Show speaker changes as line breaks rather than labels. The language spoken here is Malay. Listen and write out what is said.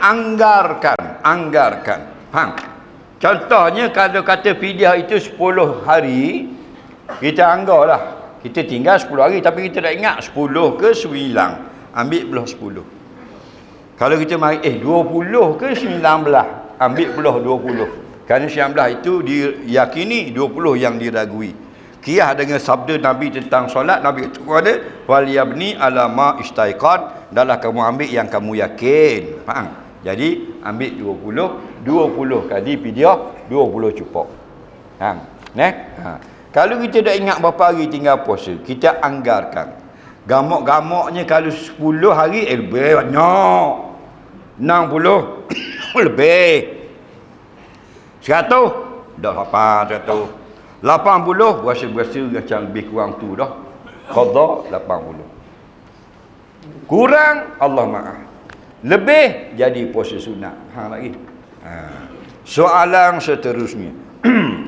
anggarkan anggarkan. Faham? Contohnya kalau kata fidyah itu 10 hari kita anggarlah kita tinggal 10 hari tapi kita tak ingat 10 ke 9 ambil belah 10 kalau kita mari eh 20 ke 19 ambil belah 20 kerana 19 itu diyakini 20 yang diragui. Kiyah dengan sabda Nabi tentang solat Nabi itu ada wal yabni ala ma istaiqan dalam kamu ambil yang kamu yakin. Faham jadi ambil 20 20 kali fidyah 20 cukup faham neh ha. kalau kita dah ingat berapa hari tinggal puasa kita anggarkan. Gamok-gamoknya kalau 10 hari eh, lebih banyak 60 lebih. 100 dah apa 100 80 berasa-berasa macam lebih kurang tu dah. Qadha 80. Kurang Allah maaf. Lebih jadi puasa sunat. Ha lagi. Ha. Soalan seterusnya.